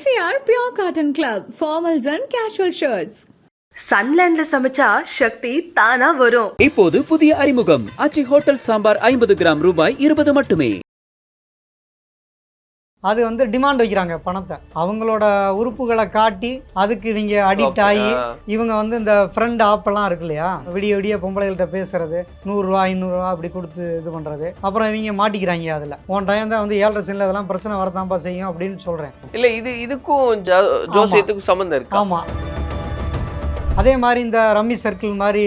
MCR Pure Cotton Club, formals and casual shirts. சன்லேண்ட்ல சமைச்சா சக்தி தானா வரும். இப்போது புதிய அறிமுகம். அச்சி ஹோட்டல் சாம்பார் ஐம்பது கிராம் ரூபாய் இருபது மட்டுமே. அது வந்து டிமாண்ட் வைக்கிறாங்க பணத்தை. அவங்களோட உறுப்புகளை காட்டி அதுக்கு இவங்க அடிக்ட் ஆகி இவங்க வந்து இந்த ஃப்ரெண்ட் ஆப்பெல்லாம் இருக்கு இல்லையா? விடிய விடிய பொம்பளைகள்கிட்ட பேசுறது நூறுரூவா ஐநூறுரூவா அப்படி கொடுத்து இது பண்ணுறது அப்புறம் இவங்க மாட்டிக்கிறாங்க அதில். உன் டைம் தான் வந்து ஏழரை சனியில் அதெல்லாம் பிரச்சனை வரதான்ப்பா செய்யும் அப்படின்னு சொல்கிறேன் இல்ல இது இதுக்கும் ஜோசியத்துக்கும் சம்மந்தம் இருக்கு? ஆமாம் அதே மாதிரி இந்த ரம்மி சர்க்கிள் மாதிரி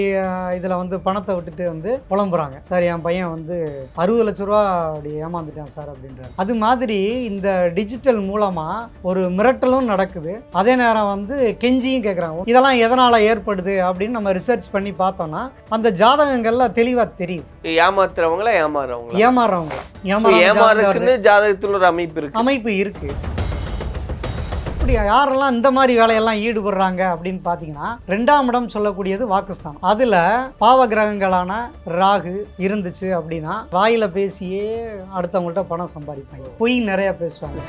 இதில் வந்து பணத்தை விட்டுட்டு வந்து புலம்புறாங்க. சார் என் பையன் வந்து அறுபது லட்ச ரூபா அப்படி ஏமாந்துட்டான் சார் அப்படின்றாரு. அது மாதிரி இந்த டிஜிட்டல் மூலமாக ஒரு மிரட்டலும் நடக்குது. அதே நேரம் வந்து கெஞ்சியும் கேட்குறாங்க இதெல்லாம் எதனால் ஏற்படுது அப்படின்னு நம்ம ரிசர்ச் பண்ணி பார்த்தோம்னா அந்த ஜாதகங்கள்ல தெளிவாக தெரியும். ஏமாத்துறவங்களா ஏமாறுறவங்க ஏமாறுறவங்க ஜாதகம் ஏமாறதுக்குன்னு ஜாதகத்துல ஒரு அமைப்பு இருக்கு. அமைப்பு இருக்கு. எப்படி யாரெல்லாம் இந்த மாதிரி வேலையெல்லாம் ஈடுபடுறாங்க அப்படின்னு பார்த்தீங்கன்னா ரெண்டாம் இடம் சொல்லக்கூடியது வாக்குஸ்தானம். அதில் பாவ கிரகங்களான ராகு இருந்துச்சு அப்படின்னா வாயில பேசியே அடுத்தவங்கள்ட்ட பணம் சம்பாதிப்பாங்க. பொய் நிறைய பேசுவாங்க.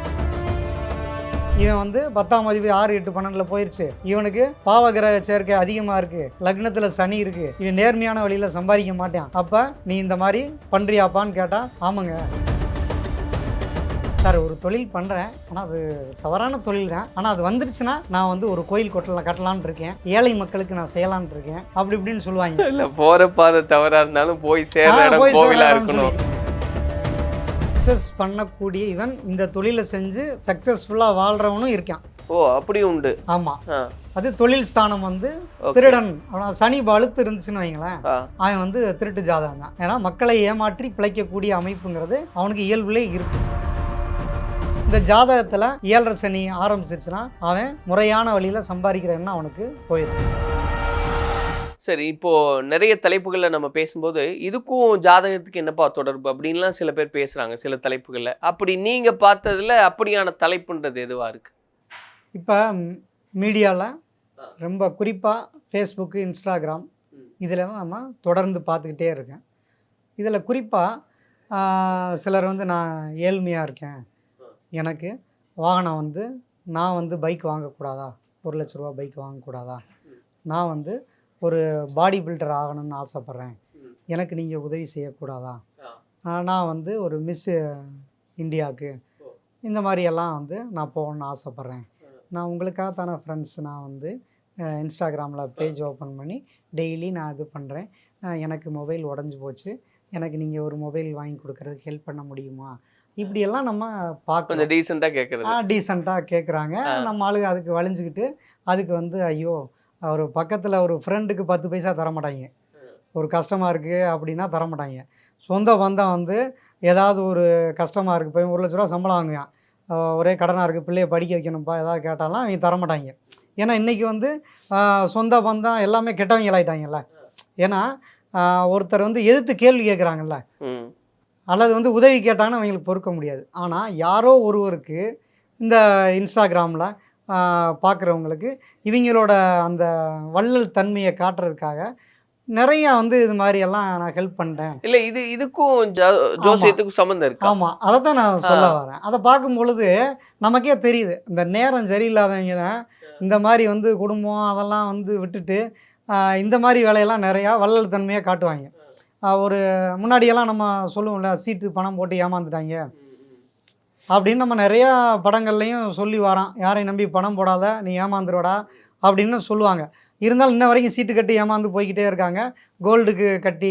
இவன் வந்து பத்தாம் மதிப்பு ஆறு எட்டு பன்னெண்டுல போயிருச்சு. இவனுக்கு பாவகிரக சேர்க்கை அதிகமாக இருக்கு. லக்னத்துல சனி இருக்கு. இவன் நேர்மையான வழியில சம்பாதிக்க மாட்டான். அப்ப நீ இந்த மாதிரி பண்றியாப்பான்னு கேட்டா ஆமாங்க. சார் ஒரு தொழில் பண்ணுறேன் ஆனால் அது தவறான தொழில் தான். ஆனால் அது வந்துருச்சுன்னா நான் வந்து ஒரு கோயில் கொட்டலாம் கட்டலான்னு இருக்கேன். ஏழை மக்களுக்கு நான் செய்யலான்னு இருக்கேன். அப்படி இப்படின்னு சொல்லுவாங்க. இல்ல போற பாதை தவறா இருந்தாலும் போய் சேர்ற ஆ, இடம் போய் கோவிலா சேரலாம்னு இருக்கணும். சக்ஸஸ் பண்ணக்கூடிய இவன் இந்த தொழிலை செஞ்சு சக்ஸஸ்ஃபுல்லாக வாழ்கிறவனும் இருக்கான். ஓ அப்படி உண்டு. ஆமாம் அது தொழில் ஸ்தானம் வந்து. திருடன். சனி பழுத்து இருந்துச்சுன்னு வைங்களேன். அவன் வந்து திருட்டு ஜாதகம் தான் ஏன்னா மக்களை ஏமாற்றி பிழைக்கக்கூடிய அமைப்புங்கிறது அவனுக்கு இயல்புலே இருக்கு. இந்த ஜாதகத்தில் ஏழரை சனி ஆரம்பிச்சிருச்சுன்னா அவன் முறையான வழியில் சம்பாதிக்கிற எண்ணம் அவனுக்கு போயிடும். சரி இப்போ நிறைய தலைப்புகள்ல நம்ம பேசும்போது இதுக்கும் ஜாதகத்துக்கு என்னப்பா தொடர்பு அப்படின்லாம் சில பேர் பேசுறாங்க சில தலைப்புகள்ல. அப்படி நீங்க பார்த்ததுல அப்படியான தலைப்புன்றது எதுவா இருக்கு? இப்போ மீடியாவில் ரொம்ப குறிப்பாக ஃபேஸ்புக்கு இன்ஸ்டாகிராம் ம். இதிலெல்லாம் நம்ம தொடர்ந்து பார்த்துக்கிட்டே இருக்கேன். இதில் குறிப்பாக சிலர் வந்து நான் ஏழ்மையாக இருக்கேன். எனக்கு வாகனம் வந்து நான் வந்து பைக் வாங்கக்கூடாதா? ஒரு லட்ச ரூபா பைக் வாங்கக்கூடாதா? நான் வந்து ஒரு பாடி பில்டர் ஆகணும்னு ஆசைப்பட்றேன். எனக்கு நீங்கள் உதவி செய்யக்கூடாதா? நான் வந்து ஒரு மிஸ் இந்தியாவுக்கு. இந்த மாதிரியெல்லாம் வந்து நான் போகணும்னு ஆசைப்பட்றேன். நான் உங்களுக்காக தானே ஃப்ரெண்ட்ஸ் நான் வந்து இன்ஸ்டாகிராமில் பேஜ் ஓப்பன் பண்ணி டெய்லி நான் இது பண்ணுறேன் எனக்கு மொபைல் உடஞ்சி போச்சு. எனக்கு நீங்கள் ஒரு மொபைல் வாங்கி கொடுக்கறதுக்கு ஹெல்ப் பண்ண முடியுமா? இப்படியெல்லாம் நம்ம பார்க்கணும் கொஞ்சம் டீசெண்டா கேட்கறது டீசெண்டாக கேட்குறாங்க ஆ. நம்ம ஆளுங்க அதுக்கு வலிஞ்சுக்கிட்டு அதுக்கு வந்து ஐயோ அவர் பக்கத்தில் ஒரு ஃப்ரெண்டுக்கு பத்து பைசா தர மாட்டாங்க ஒரு கஷ்டமாக இருக்குது அப்படின்னா தர மாட்டாங்க சொந்த பந்தம் வந்து ஏதாவது ஒரு கஷ்டமாக இருக்குது போய் ஒரு லட்ச ரூபா சம்பளம் வாங்குவான். ஒரே கடனாக இருக்குது பிள்ளைய படிக்க வைக்கணும்ப்பா ஏதாவது கேட்டாலும் அவங்க தர மாட்டாங்க ஏன்னா இன்றைக்கி வந்து சொந்த பந்தம் எல்லாமே கெட்டவங்களாயிட்டாங்கல்ல. ஏன்னா ஒருத்தர் வந்து எதிர்த்து கேள்வி கேட்குறாங்கல்ல அல்லது வந்து உதவி கேட்டாங்கன்னா அவங்களுக்கு பொறுக்க முடியாது. ஆனால் யாரோ ஒருவருக்கு இந்த இன்ஸ்டாகிராமில் பார்க்குறவங்களுக்கு இவங்களோட அந்த வள்ளல் தன்மையை காட்டுறதுக்காக நிறையா வந்து இது மாதிரி எல்லாம் நான் ஹெல்ப் பண்ணிட்டேன் இல்ல இது இதுக்கும் ஜோசியத்துக்கும் சம்மந்தம் இருக்கு? ஆமாம் அதை தான் நான் சொல்ல வரேன். அதை பார்க்கும் பொழுது நமக்கே தெரியுது. இந்த நேரம் சரியில்லாதவங்க தான் இந்த மாதிரி வந்து குடும்பம் அதெல்லாம் வந்து விட்டுட்டு இந்த மாதிரி வேலையெல்லாம் நிறையா வள்ளல் தன்மையாக காட்டுவாங்க. ஒரு முன்னாடியெல்லாம் நம்ம சொல்லுவோம்ல சீட்டு பணம் போட்டு ஏமாந்துட்டாங்க அப்படின்னு நம்ம நிறையா படங்கள்லையும் சொல்லி வரான். யாரையும் நம்பி பணம் போடாத நீ ஏமாந்துருவடா அப்படின்னு சொல்லுவாங்க. இருந்தாலும் இன்ன வரைக்கும் சீட்டு கட்டி ஏமாந்து போய்கிட்டே இருக்காங்க. கோல்டுக்கு கட்டி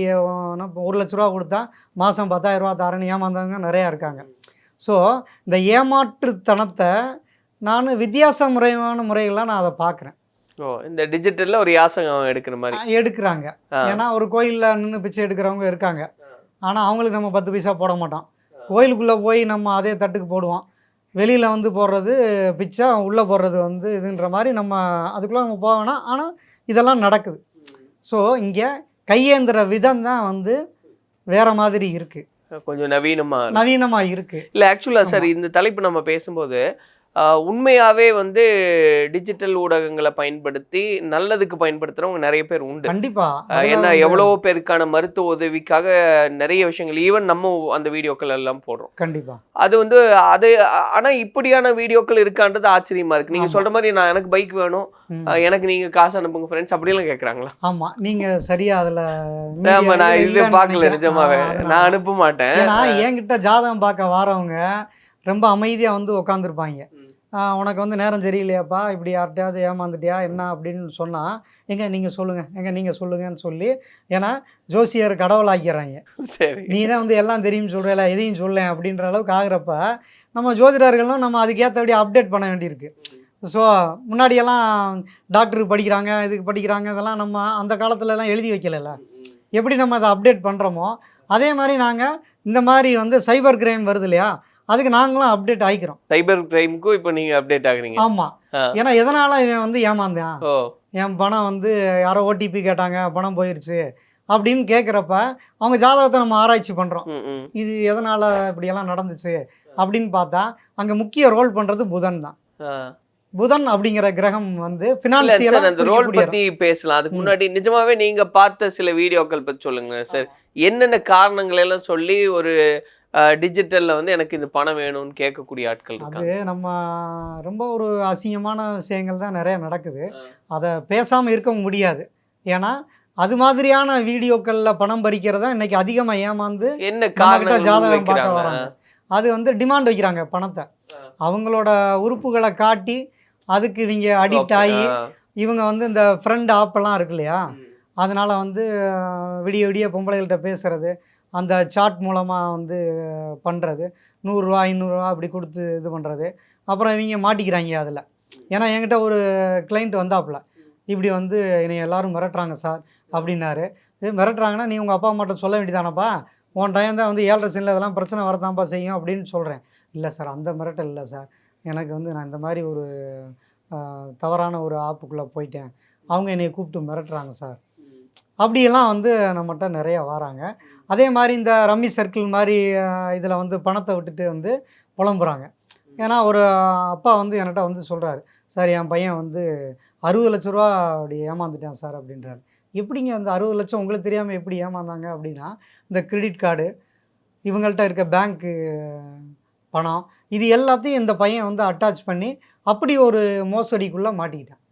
ஒரு லட்ச ரூபா கொடுத்தா மாதம் பத்தாயிரரூபா தரேன்னு ஏமாந்தவங்க நிறையா இருக்காங்க. ஸோ இந்த ஏமாற்றுத்தனத்தை நான் வித்தியாச முறையான முறைகளாக நான் அதை பார்க்குறேன் ஓ இந்த டிஜிட்டல்ல ஒரு யாசகம் எடுக்கிற மாதிரி. எடுக்கிறாங்க. ஏன்னா ஒரு கோயிலில் நின்று பிச்சை எடுக்கிறவங்க இருக்காங்க. ஆனால் அவங்களுக்கு நம்ம பத்து பைசா போட மாட்டோம். கோயிலுக்குள்ளே போய் நம்ம அதே தட்டுக்கு போடுவோம். வெளியில் வந்து போடுறது பிச்சை உள்ளே போடுறது வந்து இதுன்ற மாதிரி நம்ம அதுக்குள்ளே நம்ம போக வேணாம். ஆனால் இதெல்லாம் நடக்குது. ஸோ இங்கே கையேந்திர விதம் தான் வந்து வேற மாதிரி இருக்குது கொஞ்சம் நவீனமா இருக்கு. நவீனமாக இருக்குது இல்ல ஆக்சுவலா சார் இந்த தலைப்பு நம்ம பேசும்போது ஆஹ் உண்மையாவே வந்து டிஜிட்டல் ஊடகங்களை பயன்படுத்தி நல்லதுக்கு பயன்படுத்துறவங்க நிறைய பேர் உண்டு. கண்டிப்பா. ஆஹ் அதெல்லாம் ஏன்னா எவ்வளவோ பேருக்கான மருத்துவ உதவிக்காக நிறைய விஷயங்கள் ஈவன் நம்ம அந்த வீடியோக்கள் எல்லாம் போடுறோம். கண்டிப்பா. அது வந்து அது ஆ- ஆனா இப்படியான வீடியோக்கள் இருக்கான்றது ஆச்சரியமா இருக்கு. நீங்க ஆமா. சொல்ற மாதிரி நான் எனக்கு பைக் வேணும். எனக்கு நீங்க காசு அனுப்புங்க ஃப்ரெண்ட்ஸ் அப்படிலாம் கேக்குறாங்களா? ஆமா. நீங்க சரியா அதுல ஆமா நான் இது பார்க்கல. நிஜமாவே. நான் அனுப்ப மாட்டேன். ஏன்னா என்கிட்ட ஜாதகம் பார்க்க வாரவங்க ரொம்ப அமைதியா வந்து உட்காந்துருப்பாங்க உனக்கு வந்து நேரம் சரியில்லையாப்பா? இப்படி யார்கிட்டயாவது ஏமாந்துட்டியா? என்ன அப்படின்னு சொன்னா எங்க நீங்க சொல்லுங்க. எங்க நீங்க சொல்லுங்கன்னு சொல்லி ஏன்னா ஜோசியர் கடவுளாக்கிறாங்க சரி. நீ தான் வந்து எல்லாம் தெரியும் சொல்கிறல எதையும் சொல்லேன் அப்படின்ற அளவுக்கு ஆகுறப்ப நம்ம ஜோதிடர்களும் நம்ம அதுக்கேற்றபடி அப்டேட் பண்ண வேண்டியிருக்கு. ஸோ முன்னாடியெல்லாம் டாக்டருக்கு படிக்கிறாங்க இதுக்கு படிக்கிறாங்க இதெல்லாம் நம்ம அந்த காலத்துலலாம் எழுதி வைக்கலைல்ல எப்படி நம்ம அதை அப்டேட் பண்ணுறோமோ அதே மாதிரி நாங்கள் இந்த மாதிரி வந்து சைபர் கிரைம் வருது இல்லையா அதுக்கு நாங்களும் அப்டேட் ஆகிக்கிறோம் சைபர் கிரைமுக்கும் இப்போ நீங்க அப்டேட் ஆகுறீங்க. ஆமாம். ஏன்னா எதனால் இவன் வந்து ஏமாந்தான்? என் பணம் வந்து யாரோ ஓடிபி கேட்டாங்க பணம் போயிருச்சு அப்படின்னு கேட்குறப்ப அவங்க ஜாதகத்தை நம்ம ஆராய்ச்சி பண்ணுறோம். இது எதனால் இப்படியெல்லாம் நடந்துச்சு அப்படின்னு பார்த்தா அங்கே முக்கிய ரோல் பண்ணுறது புதன் தான். புதன் அப்படிங்கிற கிரகம் வந்து சார் அந்த ரோல் பத்தி பேசலாம். அதுக்கு. முன்னாடி நிஜமாவே நீங்க பார்த்த சில வீடியோக்கள் பத்தி சொல்லுங்க சார் என்னென்ன காரணங்கள் எல்லாம் சொல்லி ஒரு டிஜிட்டல்ல வந்து எனக்கு இந்த பணம் வேணும்னு கேட்கக்கூடிய ஆட்கள் அது நம்ம ரொம்ப ஒரு அசிங்கமான விஷயங்கள் தான் நிறைய நடக்குது. அதை பேசாமல் இருக்க முடியாது. ஏன்னா அது மாதிரியான வீடியோக்களில் பணம் பறிக்கிறதா இன்னைக்கு அதிகமாக ஏமாந்து என்ன ஜாதகம் பார்க்க வராங்க. அது வந்து டிமாண்ட் வைக்கிறாங்க பணத்தை. அவங்களோட உறுப்புகளை காட்டி அதுக்கு இவங்க அடிக்ட் ஆகி இவங்க வந்து இந்த ஃப்ரெண்ட் ஆப்பெல்லாம் இருக்கு இல்லையா? அதனால வந்து விடிய விடிய பொம்பளைகள்கிட்ட பேசுறது அந்த சாட் மூலமாக வந்து பண்ணுறது நூறுரூவா ஐநூறுரூவா அப்படி கொடுத்து இது பண்ணுறது அப்புறம் இவங்க மாட்டிக்கிறாங்க அதில். ஏன்னா என்கிட்ட ஒரு கிளைண்ட் வந்தாப்புல. இப்படி வந்து என்னை எல்லாரும் மிரட்டுறாங்க சார் அப்படின்னாரு. மிரட்டுறாங்கன்னா நீ உங்கள் அப்பா அம்மாட்ட சொல்ல வேண்டியதானப்பா? உன் டைம் தான் வந்து ஏழரை செல்ல இதெல்லாம் பிரச்சனை வரதான்ப்பா செய்யும் அப்படின்னு சொல்கிறேன் இல்லை சார் அந்த மிரட்டல் இல்லை சார் எனக்கு வந்து நான் இந்த மாதிரி ஒரு தவறான ஒரு ஆப்புக்குள்ளே போயிட்டேன். அவங்க என்னை கூப்பிட்டு மிரட்டுறாங்க சார் அப்படியெல்லாம் வந்து நம்மகிட்ட நிறைய வராங்க. அதே மாதிரி இந்த ரம்மி சர்க்கிள் மாதிரி இதில் வந்து பணத்தை விட்டுட்டு வந்து புலம்புறாங்க. ஏன்னா ஒரு அப்பா வந்து என்கிட்ட வந்து சொல்கிறாரு சார் என் பையன் வந்து அறுபது லட்ச ரூபா அப்படி ஏமாந்துட்டான் சார் அப்படின்றாரு. எப்படிங்க அந்த அறுபது லட்சம் உங்களுக்கு தெரியாமல் எப்படி ஏமாந்தாங்க அப்படின்னா இந்த கிரெடிட் கார்டு இவங்கள்ட்ட இருக்க பேங்க்கு பணம் இது எல்லாத்தையும் இந்த பையன் வந்து அட்டாச் பண்ணி அப்படி ஒரு மோசடிக்குள்ளே மாட்டிக்கிட்டான்.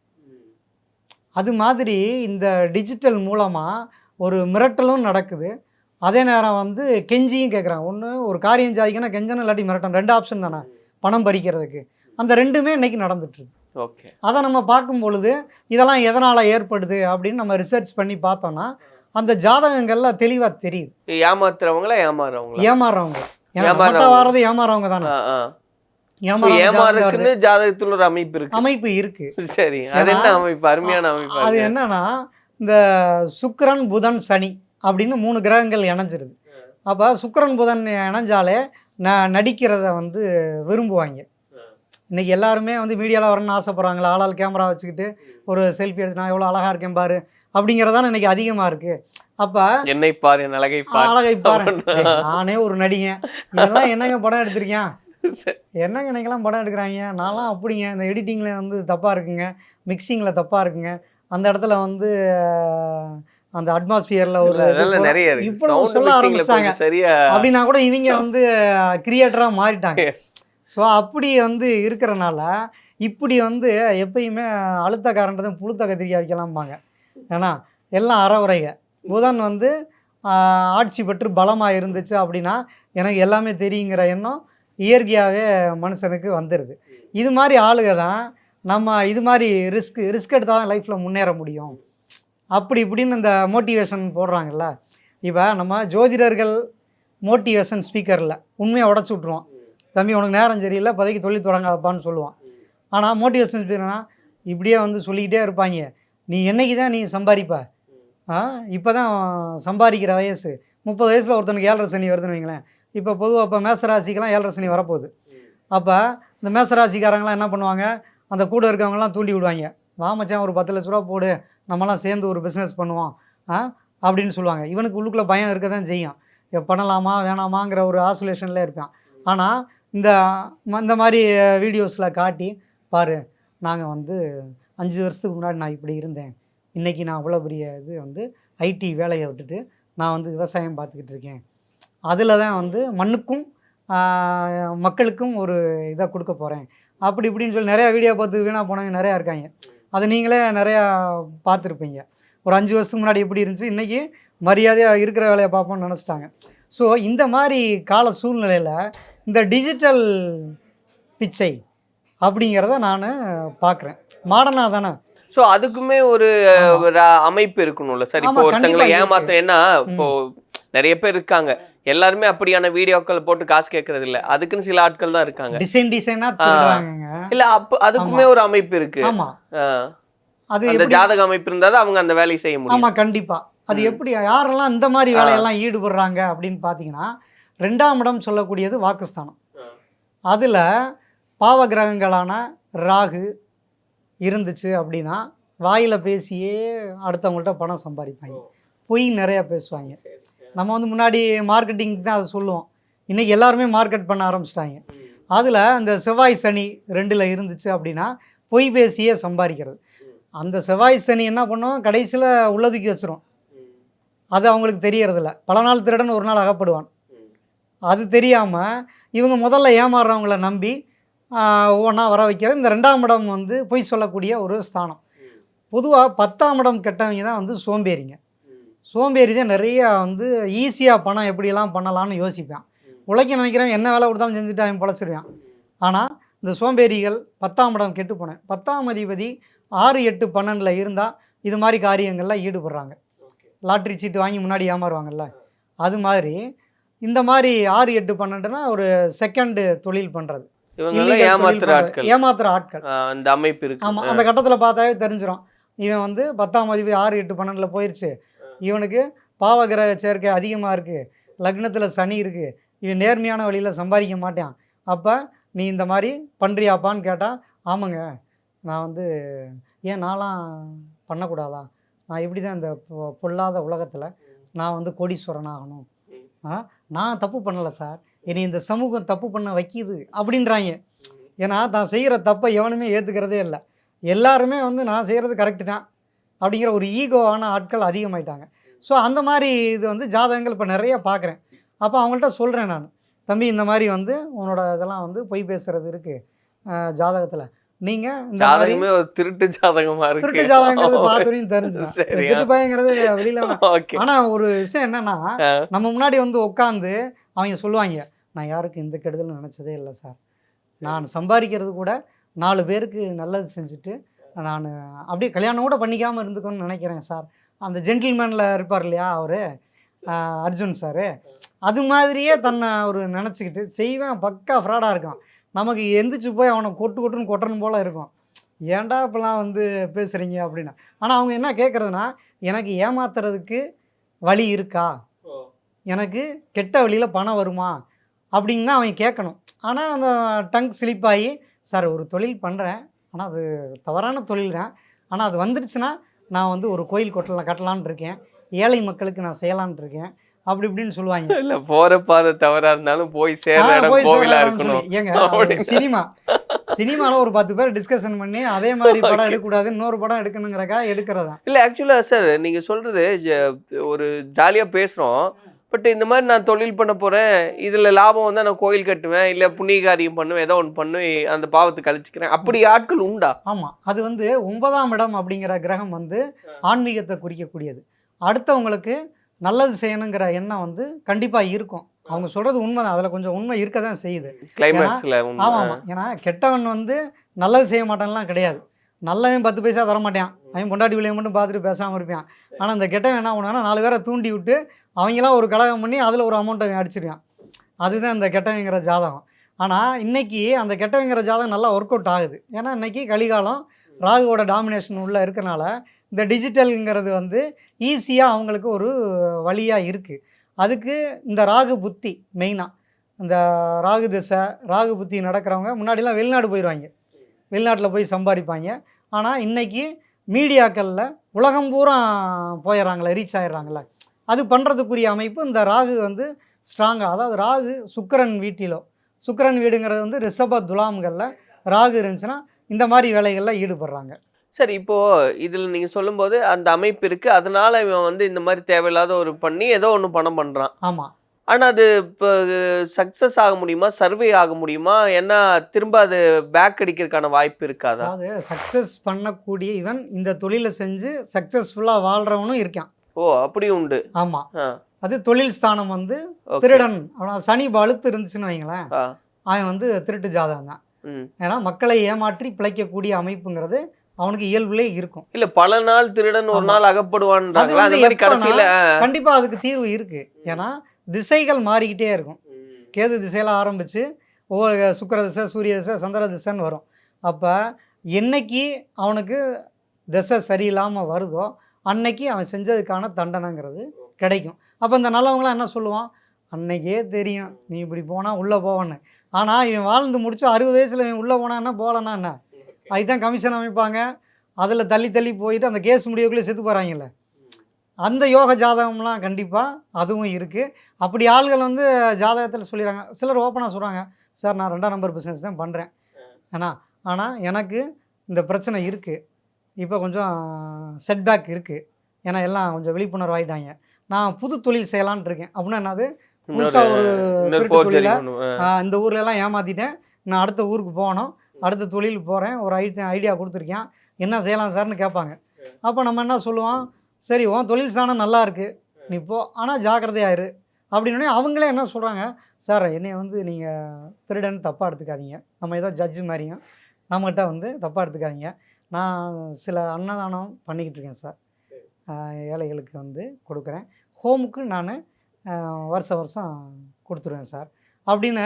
அது மாதிரி இந்த டிஜிட்டல் மூலமாக ஒரு மிரட்டலும் நடக்குது. அதே நேரம் வந்து கெஞ்சியும் கேட்குறாங்க ஒன்று ஒரு காரியம் சாதிக்கணும் கெஞ்சணும் இல்லாட்டி மிரட்டணும். ரெண்டு ஆப்ஷன் தானே. பணம் பறிக்கிறதுக்கு. அந்த ரெண்டுமே இன்னைக்கு நடந்துட்டுருக்கு. ஓகே. அதை நம்ம பார்க்கும் பொழுது இதெல்லாம் எதனால் ஏற்படுது அப்படின்னு நம்ம ரிசர்ச் பண்ணி பார்த்தோம்னா அந்த ஜாதகங்கள்ல தெளிவாக தெரியுது. ஏமாத்துறவங்களா ஏமாறுறவங்க. ஏமாறுறவங்க. ஏமாறுறவங்க தானே. ஏமாறுறதுக்குன்னு ஜாதகத்துல ஒரு அமைப்பு இருக்கு. அமைப்பு இருக்கு. சரி அது என்ன அமைப்பு? அருமையான அமைப்பு அது. என்னன்னா இந்த சுக்கிரன் புதன் சனி அப்படின்னு மூணு கிரகங்கள் இணைஞ்சிருது. அப்போ சுக்கிரன் புதன் இணைஞ்சாலே ந நடிக்கிறத வந்து விரும்புவாங்க. இன்னைக்கு எல்லாருமே வந்து மீடியாவில் வரணும்னு ஆசைப்படுறாங்களா ஆளால் கேமரா வச்சுக்கிட்டு ஒரு செல்ஃபி எடுத்து நான் எவ்வளோ அழகாக இருக்கேன் பாரு அப்படிங்கிறதான இன்னைக்கு அதிகமாக இருக்குது அப்போ என்னை பாரு என் அழகை அழகை பாரு. நானே ஒரு நடிகன். இதெல்லாம் என்னங்க படம் எடுத்திருக்கேன் என்னங்க இன்னைக்கெல்லாம் படம் எடுக்கிறாங்க? நான்லாம் அப்படிங்க. இந்த எடிட்டிங்கில் வந்து தப்பாக இருக்குங்க. மிக்சிங்கில் தப்பாக இருக்குங்க. அந்த இடத்துல வந்து அந்த அட்மாஸ்பியரில் ஒரு நிறைய இவ்வளவு சொல்ல கொஞ்சம் சரியா அப்படின்னா கூட இவங்க வந்து கிரியேட்டராக மாறிட்டாங்க. ஸோ அப்படி வந்து இருக்கிறனால இப்படி வந்து எப்பயுமே அழுத்தக்காரன்றதும் புழுத்த கத்திரிக்காய் வைக்கலாம்பாங்க. ஏன்னா எல்லாம் அறவுரைக. புதன் வந்து ஆட்சி பெற்று பலமாக இருந்துச்சு அப்படின்னா எனக்கு எல்லாமே தெரியுங்கிற எண்ணம் இயற்கையாகவே மனுஷனுக்கு வந்துடுது இது மாதிரி ஆளுக தான் நம்ம இது மாதிரி ரிஸ்க் ரிஸ்க் எடுத்தால் தான் லைஃப்பில் முன்னேற முடியும். அப்படி இப்படின்னு இந்த மோட்டிவேஷன் போடுறாங்கல்ல. இப்போ நம்ம ஜோதிடர்கள் மோட்டிவேஷன் ஸ்பீக்கரில் உண்மையை உடச்சி விட்ருவோம் தம்பி உனக்கு நேரம் சரியில்லை இப்போதைக்கு தொழில் தொடங்காதப்பான்னு சொல்லுவான். ஆனால் மோட்டிவேஷன் ஸ்பீக்கர்னா இப்படியே வந்து சொல்லிக்கிட்டே இருப்பாங்க. நீ என்னைக்கு தான் நீ சம்பாதிப்ப? இப்போ தான் சம்பாதிக்கிற வயசு. முப்பது வயசில் ஒருத்தனுக்கு ஏழரை சனி வருதுன்னு வைங்களேன். இப்போ பொதுவாக இப்போ மேசராசிக்கெல்லாம் ஏழரை சனி வரப்போகுது. அப்போ இந்த மேசராசிக்காரங்களாம் என்ன பண்ணுவாங்க? அந்த கூட இருக்கவங்கலாம் தூண்டி விடுவாங்க. வா மச்சான் ஒரு பத்து லட்ச ரூபா போடு. நம்மலாம் சேர்ந்து ஒரு பிஸ்னஸ் பண்ணுவோம். அப்படின்னு சொல்லுவாங்க. இவனுக்கு உள்ளுக்குள்ளே பயம் இருக்க தான் செய்யும் பண்ணலாமா? வேணாமாங்கிற ஒரு ஆசோலேஷனில் இருப்பான் ஆனால் இந்த ம- இந்த மாதிரி வீடியோஸில் காட்டி பாரு நாங்கள் வந்து அஞ்சு வருஷத்துக்கு முன்னாடி நான் இப்படி இருந்தேன். இன்றைக்கி நான் அவ்வளோ பெரிய இது வந்து ஐடி வேலையை விட்டுட்டு நான் வந்து விவசாயம் பார்த்துக்கிட்டு இருக்கேன். அதில் தான் வந்து மண்ணுக்கும் மக்களுக்கும் ஒரு இதை கொடுக்க போகிறேன் அப்படி இப்படின்னு சொல்லி நிறையா வீடியோ பார்த்து வீணாக போனவங்க நிறையா இருக்காங்க. அதை நீங்களே நிறையா பார்த்துருப்பீங்க. ஒரு அஞ்சு வருஷத்துக்கு முன்னாடி எப்படி இருந்துச்சு இன்றைக்கி மரியாதையாக இருக்கிற வேலையை பார்ப்போம்னு நினச்சிட்டாங்க. ஸோ இந்த மாதிரி கால சூழ்நிலையில் இந்த டிஜிட்டல் பிச்சை அப்படிங்கிறத நான் பார்க்குறேன். மாடர்னாக தானே? சோ அதுக்குமே ஒரு அமைப்பு இருக்கணும்ல. சார் இப்போ ஒருத்தங்களை. ஏமாத்துறேன்னா இப்போ நிறைய பேர் இருக்காங்க. எல்லாருமே அப்படியான வீடியோக்கள் போட்டு காசு கேட்கறது இல்ல. அதுக்குன்னு சில ஆட்கள் தான் இருக்காங்க. டிசைன் திருடுறாங்கங்க இல்ல அப்ப அதுக்குமே ஒரு அமைப்பு இருக்கு. அது அந்த ஜாதக அமைப்பு இருந்தாதான் அவங்க அந்த வேலையை செய்ய முடியும். ஆமாம் கண்டிப்பாக அது. எப்படி யாரெல்லாம் இந்த மாதிரி. வேலையெல்லாம் ஈடுபடுறாங்க அப்படின்னு பார்த்தீங்கன்னா ரெண்டாம் இடம் சொல்லக்கூடியது வாக்குஸ்தானம். அதில் பாவகிரகங்களான ராகு இருந்துச்சு அப்படின்னா வாயில் பேசியே அடுத்தவங்கள்ட்ட பணம் சம்பாதிப்பாங்க. பொய் நிறையா பேசுவாங்க. நம்ம வந்து முன்னாடி மார்க்கெட்டிங் தான் அதை சொல்லுவோம். இன்றைக்கி எல்லாருமே மார்க்கெட் பண்ண ஆரம்பிச்சிட்டாங்க. அதில் அந்த செவ்வாய் சனி ரெண்டில் இருந்துச்சு அப்படின்னா பொய் பேசியே சம்பாதிக்கிறது. அந்த செவ்வாய் சனி என்ன பண்ணோம்? கடைசியில் உள்ளதுக்கி வச்சிரும். அது அவங்களுக்கு தெரியறதில்ல. பல நாள் திருடன் ஒரு நாள் அகப்படுவான். அது தெரியாமல் இவங்க முதல்ல ஏமாறுறவங்கள நம்பி ஒவ்வொன்றா வர வைக்கிற இந்த ரெண்டாம் இடம் வந்து பொய் சொல்லக்கூடிய ஒரு ஸ்தானம். பொதுவாக பத்தாம் இடம் கெட்டவங்க தான் வந்து சோம்பேறிங்க. சோம்பேறி தான் நிறைய வந்து ஈஸியாக பணம் எப்படியெல்லாம் பண்ணலாம்னு யோசிப்பான். உழைக்க நினைக்கிறவன் என்ன வேலை கொடுத்தாலும் செஞ்சுட்டு அவன் பொழைச்சிருவான். ஆனால் இந்த சோம்பேறிகள் பத்தாம் இடம் கெட்டு போனேன் பத்தாம் அதிபதி ஆறு எட்டு பன்னெண்டில் இருந்தால் இது மாதிரி காரியங்களில் ஈடுபடுறாங்க. லாட்ரி சீட்டு வாங்கி முன்னாடி ஏமாறுவாங்கல்ல. அது மாதிரி இந்த மாதிரி ஆறு எட்டு பன்னெண்டுனா ஒரு செகண்டு தொழில் பண்ணுறது ஏமாத்துற ஆட்கள். அந்த அமைப்பு இருக்கு. ஆமாம் அந்த கட்டத்தில் பார்த்தாவே தெரிஞ்சிடும் இவன் வந்து பத்தாம் அதிபதி ஆறு எட்டு பன்னெண்டில் போயிடுச்சு இவனுக்கு பாவகிரக சேர்க்கை அதிகமாக இருக்குது லக்னத்தில் சனி இருக்குது இவன் நேர்மையான வழியில் சம்பாதிக்க மாட்டான். அப்போ நீ இந்த மாதிரி பண்ணுறியாப்பான்னு கேட்டால் ஆமாங்க. நான் வந்து ஏன் நான்லாம் பண்ணக்கூடாதா? நான் இப்படி தான் இந்த பொ- பொல்லாத உலகத்தில் நான் வந்து கோடீஸ்வரன் ஆகணும். ஆ? நான் தப்பு பண்ணலை சார். என்னை இந்த சமூகம் தப்பு பண்ண வைக்கிது அப்படின்றாங்க. ஏன்னா தான் செய்கிற தப்பை எவனுமே ஏற்றுக்கிறதே இல்லை. எல்லாருமே வந்து நான் செய்கிறது கரெக்டு தான். அப்படிங்கிற ஒரு ஈகோவான ஆட்கள் அதிகமாயிட்டாங்க. ஸோ அந்த மாதிரி இது வந்து ஜாதகங்கள் இப்போ நிறைய பார்க்குறேன் அப்போ அவங்கள்ட்ட சொல்கிறேன் நான். தம்பி இந்த மாதிரி வந்து உன்னோட இதெல்லாம் வந்து பொய் பேசுறது இருக்குது ஜாதகத்தில். நீங்கள் இந்த ஜாதகமே ஒரு திருட்டு ஜாதகமா திருட்டு இருக்கு ஜாதகங்கிறது பார்த்துரையும் தெரிஞ்சு. திருட்டு பயங்கிறது வெளியில் ஆனால் ஒரு விஷயம் என்னன்னா நம்ம முன்னாடி வந்து உட்காந்து அவங்க சொல்லுவாங்க நான் யாருக்கும் இந்த கெடுதல் நினச்சதே இல்லை சார். நான் சம்பாதிக்கிறது கூட நாலு பேருக்கு நல்லது செஞ்சுட்டு நான் அப்படியே கல்யாணம் கூட பண்ணிக்காமல் இருந்துக்கணும்னு நினைக்கிறேன் சார். அந்த ஜென்டில்மேனில் இருப்பார் இல்லையா அவர்? அர்ஜுன் சார். அது மாதிரியே தன்னை ஒரு நினச்சிக்கிட்டு செய்வேன் பக்கா ஃப்ராடாக இருக்கும் நமக்கு எந்திரிச்சு போய் அவனை கொட்டு கொட்டுன்னு கொட்டணும் போல் இருக்கும். ஏன்டா இப்பெல்லாம் வந்து பேசுகிறீங்க அப்படின்னு. ஆனால் அவங்க என்ன கேட்குறதுனா எனக்கு ஏமாத்துறதுக்கு வழி இருக்கா? எனக்கு கெட்ட வழியில் பணம் வருமா? அப்படின்னு தான் அவன் கேட்கணும் ஆனால் அந்த டங் ஸ்லிப் ஆகி சார் ஒரு தொழில் பண்ணுறேன் ஆனால் அது தவறான தொழில் தான். ஆனால் அது வந்துடுச்சுன்னா நான் வந்து ஒரு கோயில் கொட்டலாம் கட்டலான்னு இருக்கேன். ஏழை மக்களுக்கு நான் செய்யலான்னு இருக்கேன். அப்படி இப்படின்னு சொல்லுவாங்க. இல்ல போற பாதை தவறா இருந்தாலும் போய் சேர இடம் கோவிலா இருக்கணும். ஏங்க. சினிமா. சினிமாவில் ஒரு பத்து பேர் டிஸ்கஷன் பண்ணி அதே மாதிரி படம் எடுக்கக்கூடாது இன்னொரு படம் எடுக்கணுங்கிறக்கா எடுக்கிறதா? இல்ல ஆக்சுவலா சார் நீங்க சொல்றது ஒரு ஜாலியா பேசுறோம். பட் இந்த மாதிரி நான் தொழில் பண்ண போறேன். இதுல லாபம் வந்தா நான் கோயில் கட்டுவேன். இல்ல புண்ணிய காரியம் பண்ணுவேன். ஏதோ ஒன்று பண்ணி அந்த பாவத்தை கழிச்சுக்கிறேன். அப்படி ஆட்கள் உண்டா? ஆமாம் அது வந்து ஒன்பதாம் இடம் அப்படிங்கிற கிரகம் வந்து ஆன்மீகத்தை குறிக்கக்கூடியது. அடுத்தவங்களுக்கு நல்லது செய்யணுங்கிற எண்ணம் வந்து கண்டிப்பாக இருக்கும். அவங்க சொல்கிறது உண்மை தான் அதில் கொஞ்சம் உண்மை இருக்க தான் செய்யுது ஆமாம் ஆமாம் ஏன்னா கெட்டவன் வந்து நல்லது செய்ய மாட்டான்லாம் கிடையாது. நல்லவன் பத்து பைசா தர மாட்டான் அவன் பொண்டாட்டி விலையை மட்டும் பார்த்துட்டு பேசாமல் இருப்பான். ஆனால் இந்த கெட்டவன் என்ன பண்ணுவான்னா நாலு பேரை தூண்டி விட்டு அவங்களாம் ஒரு கலகம் பண்ணி அதில் ஒரு அமௌண்ட்டை அவன் அடிச்சிருவான். அதுதான் இந்த கெட்டவங்கிற ஜாதகம். ஆனால் இன்னைக்கு அந்த கெட்டவங்கிற ஜாதகம் நல்லா ஒர்க் அவுட் ஆகுது. ஏன்னா இன்னைக்கு கலிகாலம் ராகுவோட டாமினேஷன் உள்ளே இருக்கனால இந்த டிஜிட்டலுங்கிறது வந்து ஈஸியாக அவங்களுக்கு ஒரு வழியாக இருக்குது அதுக்கு இந்த ராகு புத்தி மெயினாக இந்த ராகு திசை ராகு புத்தி நடக்கிறவங்க முன்னாடிலாம் வெளிநாடு போயிடுவாங்க வெளிநாட்டில் போய் சம்பாதிப்பாங்க. ஆனால் இன்னைக்கு மீடியாக்களில் உலகம் பூரா போயிடுறாங்களே ரீச் ஆயிடுறாங்களே அது பண்ணுறதுக்குரிய அமைப்பு இந்த ராகு வந்து ஸ்ட்ராங்காக அதாவது ராகு சுக்கிரன் வீட்டிலோ சுக்கிரன் வீடுங்கிறது வந்து ரிஷப துலாம்களில் ராகு இருந்துச்சுன்னா இந்த மாதிரி வேலைகளில் ஈடுபடுறாங்க. சரி இப்போ இதுல நீங்க சொல்லும்போது அந்த அமைப்பு இருக்கு. அதனால இவன் வந்து இந்த மாதிரி தேவையில்லாத ஒரு பண்ணி ஏதோ ஒன்று பணம் பண்றான். ஆமாம் ஆனா அது இப்போ சக்சஸ் ஆக முடியுமா? சர்வே ஆக முடியுமா? ஏன்னா திரும்ப அது பேக் அடிக்கிறதுக்கான வாய்ப்பு இருக்காதா? அதாவது சக்ஸஸ் பண்ணக்கூடிய இவன் இந்த தொழிலை செஞ்சு சக்ஸஸ்ஃபுல்லாக வாழ்கிறவனும் இருக்கான். ஓ அப்படி உண்டு. ஆமாம் அது தொழில் ஸ்தானம் வந்து. திருடன். அவன சனி பழுத்து இருந்துச்சுன்னு வைங்களேன். அவன் வந்து திருட்டு ஜாதகம் தான். ஏன்னா மக்களை ஏமாற்றி பிழைக்கக்கூடிய அமைப்புங்கிறது அவனுக்கு இயல்புலே இருக்கும். இல்ல பல நாள் திருடன் ஒரு. நாள் அது ஆ. கண்டிப்பாக அதுக்கு தீர்வு இருக்கு. ஏன்னா திசைகள் மாறிக்கிட்டே இருக்கும். கேது திசையில் ஆரம்பித்து ஒவ்வொரு சுக்கிர திசை சூரிய திசை சந்திர திசைன்னு வரும். அப்போ என்னைக்கு அவனுக்கு திசை சரியில்லாமல் வருதோ அன்னைக்கு அவன் செஞ்சதுக்கான தண்டனைங்கிறது கிடைக்கும். அப்போ இந்த நல்லவங்களாம் என்ன சொல்லுவான்? அன்னைக்கே தெரியும் நீ இப்படி போனால் உள்ளே போவன்னு. ஆனால் இவன் வாழ்ந்து முடிச்சு அறுபது வயசில் இவன் உள்ளே போனா என்ன? போகலன்னா என்ன? அதுதான் கமிஷன் அமைப்பாங்க. அதில் தள்ளி தள்ளி போயிட்டு அந்த கேஸ் முடியக்குள்ளே செத்து போகிறாங்கல்ல அந்த யோக ஜாதகம்லாம் கண்டிப்பாக அதுவும் இருக்குது அப்படி ஆள்கள் வந்து ஜாதகத்தில் சொல்லிடுறாங்க சிலர் ஓப்பனாக சொல்கிறாங்க சார் நான் ரெண்டாம் நம்பர் பிஸ்னஸ் தான் பண்ணுறேன் ஏன்னா ஆனால் எனக்கு இந்த பிரச்சனை இருக்குது இப்போ கொஞ்சம் செட்பேக் இருக்குது ஏன்னா எல்லாம் கொஞ்சம் விழிப்புணர்வு ஆகிட்டாங்க நான் புது தொழில் செய்யலான்ட்டு இருக்கேன். அப்படின்னா என்னது? புதுசா ஒரு தொழிலை, இந்த ஊர்ல எல்லாம் ஏமாத்திட்டேன். நான் அடுத்த ஊருக்கு போகணும். அடுத்த தொழில் போகிறேன் ஒரு ஐடியா ஐடியா கொடுத்துருக்கேன். என்ன செய்யலாம் சார்னு கேட்பாங்க. அப்போ நம்ம என்ன சொல்லுவோம்? சரி உன் தொழில் ஸ்தானம் நல்லா இருக்குது நீ போ ஆனால் ஜாக்கிரதையாயிரு. அப்படின்னே அவங்களே என்ன சொல்கிறாங்க சார் என்னை வந்து நீங்கள் திருடன் தப்பாக எடுத்துக்காதீங்க. நம்ம ஏதோ ஜட்ஜு மாதிரியும் நம்மகிட்ட வந்து தப்பாக எடுத்துக்காதீங்க. நான் சில அன்னதானம் பண்ணிக்கிட்டு இருக்கேன் சார். ஏழைகளுக்கு வந்து கொடுக்குறேன். ஹோமுக்கு நான் வருஷம் வருஷம் கொடுத்துருவேன் சார். அப்படின்னு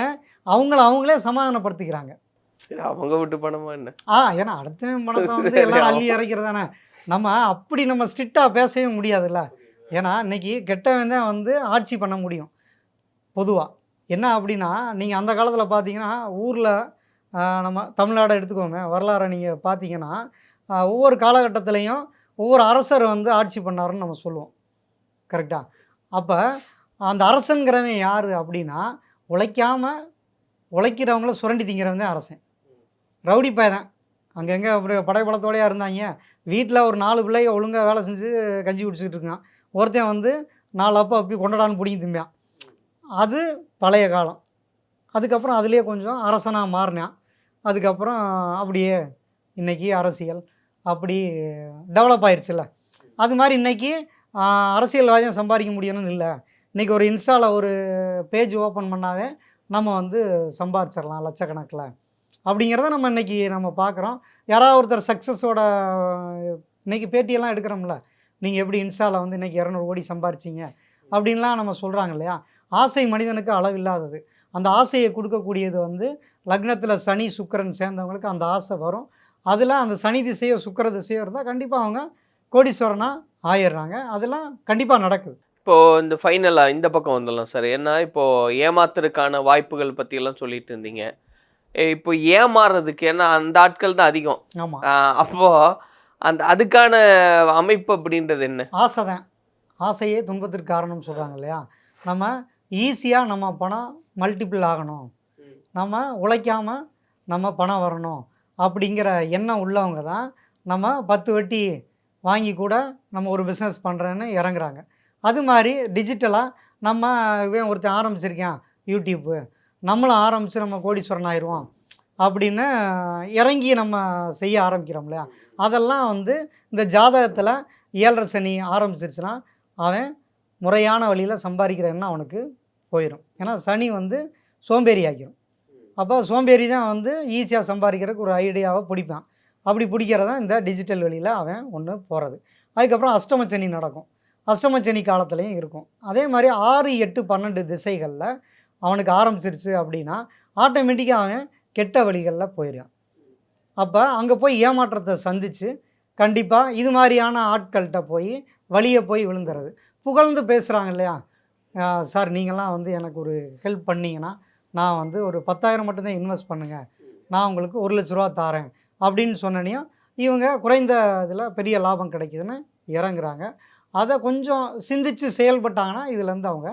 அவங்கள அவங்களே சமாதானப்படுத்திக்கிறாங்க. சரி, அவங்க விட்டு பணமா என்ன? ஆ ஏன்னா அடுத்த பணத்தை வந்து எல்லாரும் அள்ளி இறைக்கிறது தானே நம்ம அப்படி நம்ம ஸ்ட்ரிக்டாக பேசவே முடியாதுல்ல? ஏன்னா இன்னைக்கு கெட்டவன் தான் வந்து ஆட்சி பண்ண முடியும் பொதுவாக என்ன அப்படின்னா நீங்கள் அந்த காலத்தில் பார்த்தீங்கன்னா ஊரில் நம்ம தமிழ்நாடை எடுத்துக்கோங்க வரலாறை நீங்கள் பார்த்தீங்கன்னா ஒவ்வொரு காலகட்டத்திலையும் ஒவ்வொரு அரசர் வந்து ஆட்சி பண்ணாருன்னு நம்ம சொல்லுவோம். கரெக்டாக அப்போ அந்த அரசன்கிறவன் யார் அப்படின்னா உழைக்காம உழைக்கிறவங்கள சுரண்டி திங்கிறவன் தான் அரசன். ரவுடி பைய தான். அங்கங்கே அப்படி படைபலத்தோடையா இருந்தாங்க. வீட்டில் ஒரு நாலு பிள்ளைங்க ஒழுங்காக வேலை செஞ்சு கஞ்சி குடிச்சிக்கிட்டு இருக்கான். ஒருத்தன் வந்து நாலு அப்போ அப்படி கொண்டாடான்னு பிடிங்கி திம்பான். அது பழைய காலம். அதுக்கப்புறம் அதுலேயே கொஞ்சம் அரசனாக மாறினான். அதுக்கப்புறம் அப்படியே இன்னைக்கு அரசியல் அப்படி டெவலப் ஆயிடுச்சுல்ல அது மாதிரி இன்றைக்கி அரசியல்வாதியும் சம்பாதிக்க முடியணும்னு இல்லை. இன்றைக்கி ஒரு இன்ஸ்டாவில் ஒரு பேஜ் ஓப்பன் பண்ணாவே நம்ம வந்து சம்பாதிச்சிடலாம் லட்சக்கணக்கில். அப்படிங்கிறத நம்ம இன்றைக்கி நம்ம பார்க்குறோம். யாராவது ஒருத்தர் சக்ஸஸோட இன்னைக்கு பேட்டியெல்லாம் எடுக்கிறோம்ல நீங்கள் எப்படி இன்ஸ்டாவில் வந்து இன்றைக்கி இரநூறு கோடி சம்பாரிச்சிங்க அப்படின்லாம் நம்ம சொல்கிறாங்க இல்லையா? ஆசை மனிதனுக்கு அளவில்லாதது. அந்த ஆசையை கொடுக்கக்கூடியது வந்து லக்னத்தில் சனி சுக்கிரன் சேர்ந்தவங்களுக்கு அந்த ஆசை வரும். அதில் அந்த சனி திசையோ சுக்கர திசையோ இருந்தால் கண்டிப்பாக அவங்க கோடீஸ்வரனாக ஆயிடுறாங்க. அதெல்லாம் கண்டிப்பாக நடக்குது. இப்போது இந்த ஃபைனலாக இந்த பக்கம் வந்துடலாம் சார். ஏன்னா இப்போது ஏமாத்துறதுக்கான வாய்ப்புகள் பற்றியெல்லாம் சொல்லிட்டு இருந்தீங்க. இப்போ ஏமாறுறதுக்கு ஏன்னா அந்த ஆட்கள் தான் அதிகம். அப்போ அந்த அதுக்கான அமைப்பு அப்படின்றது என்ன? ஆசை தான் ஆசையே துன்பத்திற்கு காரணம் சொல்கிறாங்க இல்லையா? நம்ம ஈஸியாக நம்ம பணம் மல்டிபிள் ஆகணும். நம்ம உழைக்காமல் நம்ம பணம் வரணும் அப்படிங்கிற எண்ணம் உள்ளவங்க தான் நம்ம பத்து வட்டி வாங்கி கூட நம்ம ஒரு பிஸ்னஸ் பண்ணுறேன்னு இறங்குறாங்க. அது மாதிரி டிஜிட்டலாக நம்ம இவன் ஒருத்தன் ஆரம்பிச்சிருக்கான் யூடியூப்பு. நம்மளும் ஆரம்பித்து நம்ம கோடீஸ்வரன் ஆயிடுவோம் அப்படின்னு இறங்கி நம்ம செய்ய ஆரம்பிக்கிறோம் இல்லையா? அதெல்லாம் வந்து இந்த ஜாதகத்தில் ஏழரை சனி ஆரம்பிச்சிருச்சுன்னா அவன் முறையான வழியில் சம்பாதிக்கிற அவனுக்கு போயிடும் ஏன்னா சனி வந்து சோம்பேறி ஆக்கிரும். அப்போ சோம்பேறி தான் வந்து ஈஸியாக சம்பாதிக்கிறதுக்கு ஒரு ஐடியாவை பிடிப்பான். அப்படி பிடிக்கிறதான் இந்த டிஜிட்டல் வழியில் அவன் ஒன்று போகிறது அதுக்கப்புறம் அஷ்டமச்சனி நடக்கும். அஷ்டமச்சனி காலத்துலேயும் இருக்கும். அதே மாதிரி ஆறு எட்டு பன்னெண்டு திசைகளில் அவனுக்கு ஆரம்பிச்சிருச்சு அப்படின்னா ஆட்டோமேட்டிக்காக அவன் கெட்ட வழிகளில் போயிடுறான் அப்போ அங்கே போய் ஏமாற்றத்தை சந்தித்து கண்டிப்பாக இது மாதிரியான ஆட்கள்கிட்ட போய் வழியை போய் விழுந்துறது. புகழ்ந்து பேசுகிறாங்க இல்லையா? சார் நீங்களாம் வந்து எனக்கு ஒரு ஹெல்ப் பண்ணீங்கன்னா நான் வந்து ஒரு பத்தாயிரம் மட்டும்தான் இன்வெஸ்ட் பண்ணுங்கள் நான் உங்களுக்கு ஒரு லட்ச ரூபா தாரேன் அப்படின்னு சொன்னனையும் இவங்க குறைந்த இதில் பெரிய லாபம் கிடைக்குதுன்னு இறங்குறாங்க. அதை கொஞ்சம் சிந்திச்சு செயல்பட்டாங்கன்னா இதுலேருந்து அவங்க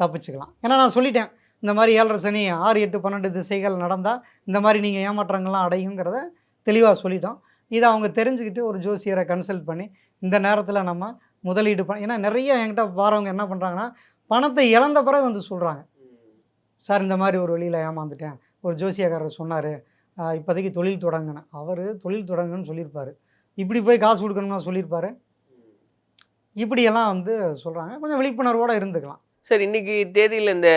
தப்பிச்சுக்கலாம். ஏன்னா நான் சொல்லிட்டேன். இந்த மாதிரி ஏழரை சனி ஆறு எட்டு பன்னெண்டு திசைகள் நடந்தால் இந்த மாதிரி நீங்கள் ஏமாற்றங்கள்லாம் அடையுங்கிறத தெளிவாக சொல்லிட்டோம். இதை அவங்க தெரிஞ்சுக்கிட்டு ஒரு ஜோசியரை கன்சல்ட் பண்ணி இந்த நேரத்தில் நம்ம முதலீடு பண்ண ஏன்னா நிறைய என்கிட்ட வரவங்க என்ன பண்ணுறாங்கன்னா பணத்தை இழந்த பிறகு வந்து சொல்கிறாங்க சார் இந்த மாதிரி ஒரு வழியில் ஏமாந்துட்டேன். ஒரு ஜோசியக்காரர் சொன்னார் இப்போதைக்கு தொழில் தொடங்கினேன் அவர் தொழில் தொடங்குன்னு சொல்லியிருப்பார். இப்படி போய் காசு கொடுக்கணும்னா சொல்லியிருப்பார். இப்படியெல்லாம் வந்து சொல்கிறாங்க கொஞ்சம் விழிப்புணர்வோடு இருந்துக்கலாம். சரி இன்னைக்கு தேதியில் இந்த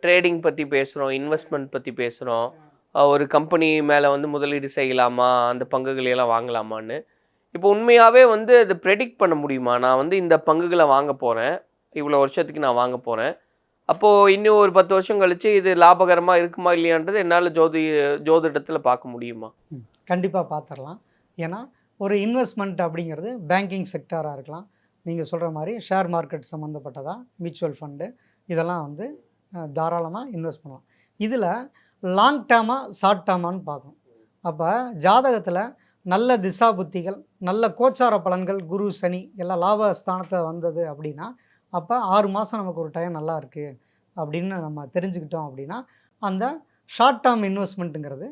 ட்ரேடிங் பற்றி பேசுகிறோம் இன்வெஸ்ட்மெண்ட் பற்றி பேசுகிறோம் ஒரு கம்பெனி மேலே வந்து முதலீடு செய்யலாமா? அந்த பங்குகளையெல்லாம் வாங்கலாமான்னு. இப்போ உண்மையாகவே வந்து அதை ப்ரெடிக்ட் பண்ண முடியுமா? நான் வந்து இந்த பங்குகளை வாங்க போகிறேன் இவ்வளோ வருஷத்துக்கு நான் வாங்க போகிறேன் அப்போது இன்னும் ஒரு பத்து வருஷம் கழித்து இது லாபகரமாக இருக்குமா இல்லையான்றது என்னால் ஜோதி ஜோதிடத்தில் பார்க்க முடியுமா? கண்டிப்பாக பார்த்துடலாம். ஏன்னா ஒரு இன்வெஸ்ட்மெண்ட் அப்படிங்கிறது பேங்கிங் செக்டாராக இருக்கலாம். நீங்கள் சொல்கிற மாதிரி ஷேர் மார்க்கெட் சம்மந்தப்பட்டதா மியூச்சுவல் ஃபண்டு இதெல்லாம் வந்து தாராளமாக இன்வெஸ்ட் பண்ணலாம். இதில் லாங் டேர்மாக ஷார்ட் டேர்மான்னு பார்க்கணும். அப்போ ஜாதகத்தில் நல்ல திசா புத்திகள் நல்ல கோச்சார பலன்கள் குரு சனி எல்லாம் லாப ஸ்தானத்தை வந்தது அப்படின்னா அப்போ ஆறு மாதம் நமக்கு ஒரு டைம் நல்லா இருக்குது அப்படின்னு நம்ம தெரிஞ்சுக்கிட்டோம் அப்படின்னா அந்த ஷார்ட் டேர்ம் இன்வெஸ்ட்மெண்ட்டுங்கிறது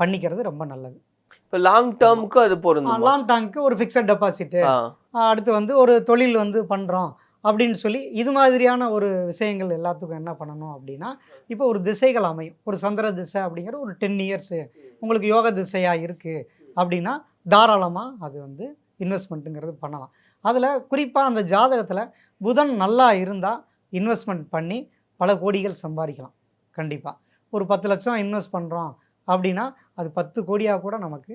பண்ணிக்கிறது ரொம்ப நல்லது. இப்போ லாங் டேர்முக்கு அது பொருந்தும்? லாங் டேங்க்கு ஒரு ஃபிக்ஸட் டெபாசிட்டு அடுத்து வந்து ஒரு தொழில் வந்து பண்ணுறோம் அப்படின்னு சொல்லி இது மாதிரியான ஒரு விஷயங்கள் எல்லாத்துக்கும் என்ன பண்ணணும் அப்படின்னா இப்போ ஒரு திசைகள் அமையும். ஒரு சந்திர திசை அப்படிங்கிற ஒரு டென் இயர்ஸு உங்களுக்கு யோக திசையாக இருக்குது அப்படின்னா தாராளமாக அது வந்து இன்வெஸ்ட்மெண்ட்டுங்கிறது பண்ணலாம். அதில் குறிப்பாக அந்த ஜாதகத்தில் புதன் நல்லா இருந்தால் இன்வெஸ்ட்மெண்ட் பண்ணி பல கோடிகள் சம்பாதிக்கலாம். கண்டிப்பாக ஒரு பத்து லட்சம் இன்வெஸ்ட் பண்ணுறோம் அப்படின்னா அது பத்து கோடியாக கூட நமக்கு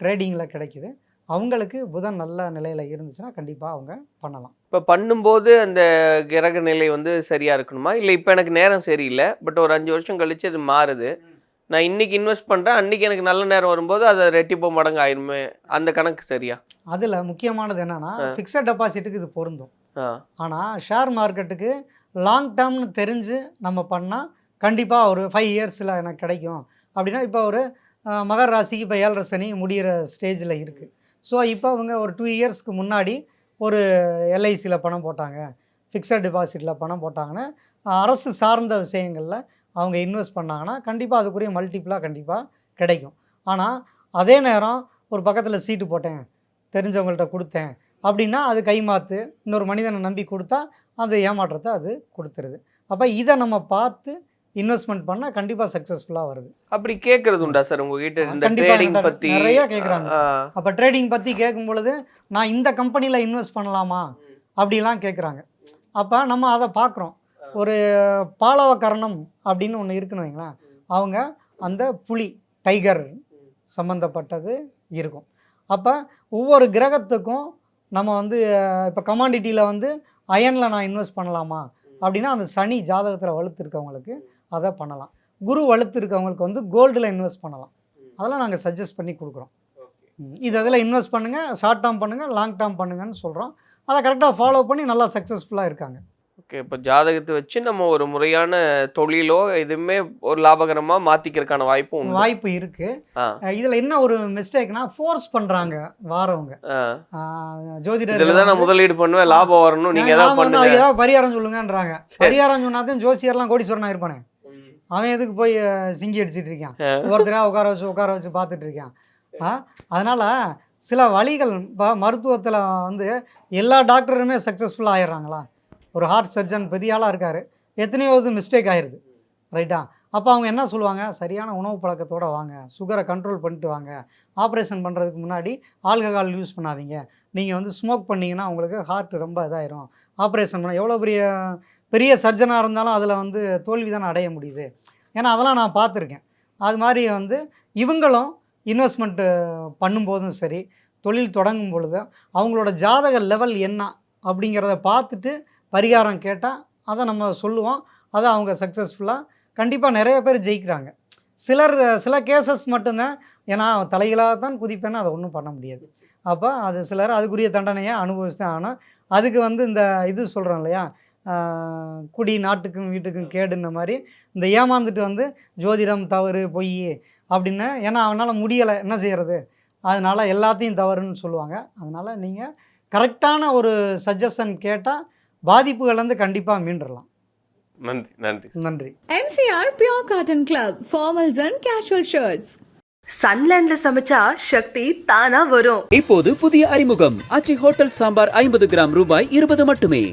ட்ரேடிங்கில் கிடைக்குது. அவங்களுக்கு புதன் நல்ல நிலையில் இருந்துச்சுன்னா கண்டிப்பாக அவங்க பண்ணலாம். இப்போ பண்ணும்போது அந்த கிரக நிலை வந்து சரியாக இருக்கணுமா? இல்லை இப்போ எனக்கு நேரம் சரியில்லை பட் ஒரு அஞ்சு வருஷம் கழிச்சு அது மாறுது. நான் இன்னைக்கு இன்வெஸ்ட் பண்ணுறேன் அன்னைக்கு எனக்கு நல்ல நேரம் வரும்போது அதை ரெட்டிப்போ மடங்கு ஆயிருமே அந்த கணக்கு சரியா? அதில் முக்கியமானது என்னென்னா ஃபிக்ஸட் டெபாசிட்டுக்கு இது பொருந்தும். ஆனால் ஷேர் மார்க்கெட்டுக்கு லாங் டேர்ம்னு தெரிஞ்சு நம்ம பண்ணால் கண்டிப்பாக ஒரு ஃபைவ் இயர்ஸில் எனக்கு கிடைக்கும். அப்படின்னா இப்போ ஒரு மகர ராசிக்கு இப்போ ஏழரை சனி முடிகிற ஸ்டேஜில் இருக்குது ஸோ இப்போ அவங்க ஒரு டூ இயர்ஸ்க்கு முன்னாடி ஒரு எல்ஐசியில் பணம் போட்டாங்க. ஃபிக்ஸட் டிபாசிட்டில் பணம் போட்டாங்கன்னா அரசு சார்ந்த விஷயங்களில் அவங்க இன்வெஸ்ட் பண்ணாங்கன்னா கண்டிப்பாக அதுக்குரிய மல்டிப்புளாக கண்டிப்பாக கிடைக்கும். ஆனால் அதே நேரம் ஒரு பக்கத்தில் சீட்டு போட்டேன் தெரிஞ்சவங்கள்ட்ட கொடுத்தேன் அப்படின்னா அது கைமாத்து இன்னொரு மனிதனை நம்பி கொடுத்தா அந்த ஏமாற்றத்தை அது கொடுத்துருது. அப்போ இதை நம்ம பார்த்து இன்வெஸ்ட்மெண்ட் பண்ணால் கண்டிப்பாக சக்ஸஸ்ஃபுல்லாக வருது. அப்படி கேட்கறது உண்டா சார் உங்ககிட்ட இந்த ட்ரேடிங் பற்றி நிறைய கேக்குறாங்க. ஆ, அப்போ ட்ரேடிங் பற்றி கேட்கும் பொழுது நான் இந்த கம்பெனியில் இன்வெஸ்ட் பண்ணலாமா? அப்படிலாம் கேட்குறாங்க அப்போ நம்ம அதை பார்க்குறோம் ஒரு பாலவ கரணம் அப்படின்னு ஒன்று இருக்குன்னு வைங்களேன். அவங்க அந்த புலி டைகர் சம்மந்தப்பட்டது இருக்கும். அப்போ ஒவ்வொரு கிரகத்துக்கும் நம்ம வந்து இப்போ கமாடிட்டியில் வந்து அயனில் நான் இன்வெஸ்ட் பண்ணலாமா? அப்படின்னா அந்த சனி ஜாதகத்தில் வலுத்து இருக்கவங்களுக்கு அதை பண்ணலாம். குரு வலுத்து இருக்கவங்களுக்கு வந்து கோல்டில் இன்வெஸ்ட் பண்ணலாம். அதெல்லாம் நாங்கள் சஜஸ்ட் பண்ணி கொடுக்குறோம். இது அதில் இன்வெஸ்ட் பண்ணுங்கள் ஷார்ட் டேர்ம் பண்ணுங்கள் லாங் டேர்ம் பண்ணுங்கன்னு சொல்கிறோம் அதை கரெக்டாக ஃபாலோ பண்ணி நல்லா சக்ஸஸ்ஃபுல்லாக இருக்காங்க. ஓகே இப்போ ஜாதகத்தை வச்சு நம்ம ஒரு முறையான தொழிலோ எதுவுமே ஒரு லாபகரமா மாத்திக்கிறதுக்கான வாய்ப்பும் உண்டு. வாய்ப்பு இருக்குது இதில் என்ன ஒரு மிஸ்டேக்னா ஃபோர்ஸ் பண்ணுறாங்க வாரவங்க. ஜோதிடர் இதுல தான் நான் முதலீடு பண்ணுவேன் லாபம் வரணும் நீங்க ஏதாவது பண்ணுங்க. ஏதாவது பரிகாரம் சொல்லுங்கன்றாங்க. பரிகாரம் சொன்னாதான் ஜோசியர்லாம் கோடீஸ்வரனா இருப்பானே அவன் எதுக்கு போய் சிங்கி அடிச்சிட்டு இருக்கான்? ஒருத்தரையா உட்கார வச்சு உட்கார வச்சு பார்த்துட்டு இருக்கான். அதனால் சில வழிகள் இப்போ மருத்துவத்தில் வந்து எல்லா டாக்டருமே சக்ஸஸ்ஃபுல்லாக ஆயிடுறாங்களா? ஒரு ஹார்ட் சர்ஜன் பெரிய ஆளாக இருக்கார். எத்தனையோ இது மிஸ்டேக் ஆயிடுது ரைட்டா அப்போ அவங்க என்ன சொல்லுவாங்க? சரியான உணவு பழக்கத்தோட வாங்க. சுகரை கண்ட்ரோல் பண்ணிட்டு வாங்க. ஆப்ரேஷன் பண்ணுறதுக்கு முன்னாடி ஆல்கஹால் யூஸ் பண்ணாதீங்க. நீங்கள் வந்து ஸ்மோக் பண்ணீங்கன்னா உங்களுக்கு ஹார்ட் ரொம்ப இதாயிரும். ஆப்ரேஷன் பண்ண எவ்வளோ பெரிய பெரிய சர்ஜனாக இருந்தாலும் அதில் வந்து தோல்வி தானே அடைய முடியுது. ஏன்னா அதெல்லாம் நான் பார்த்துருக்கேன். அது மாதிரி வந்து இவங்களும் இன்வெஸ்ட்மெண்ட்டு பண்ணும்போதும் சரி தொழில் தொடங்கும் பொழுது அவங்களோட ஜாதக லெவல் என்ன அப்படிங்கிறத பார்த்துட்டு பரிகாரம் கேட்டால் அதை நம்ம சொல்லுவோம். அதை அவங்க சக்ஸஸ்ஃபுல்லாக கண்டிப்பாக நிறைய பேர் ஜெயிக்கிறாங்க. சிலர் சில கேசஸ் மட்டும்தான். ஏன்னா தலைகளாக தான் குதிப்பேன்னு அதை ஒன்றும் பண்ண முடியாது. அப்போ அது சிலர் அதுக்குரிய தண்டனையை அனுபவிச்சு தான் ஆனால் அதுக்கு வந்து இந்த இது சொல்கிறோம் இல்லையா? குடி நாட்டுக்கும் வீட்டுக்கும் கேடுன்ன மாதிரி இந்த ஏமாந்துட்டு வந்து ஜோதிடம் தவறு பொய் அப்படின்னு. ஏன்னா அவனால் முடியலை. என்ன செய்கிறது அதனால் எல்லாத்தையும் தவறுன்னு சொல்லுவாங்க. அதனால் நீங்கள் கரெக்டான ஒரு சஜஷன் கேட்டால் பாதிப்புகள்லேருந்து கண்டிப்பாக மீண்டுடலாம் நன்றி நன்றி. நன்றி. MCR Pure Cotton Club, formals and casual shirts. சன்லேண்ட்ல சமைச்சா சக்தி தானா வரும். இப்போது புதிய அறிமுகம். ஆச்சி ஹோட்டல் சாம்பார் ஐம்பது கிராம் ரூபாய் இருபது மட்டுமே.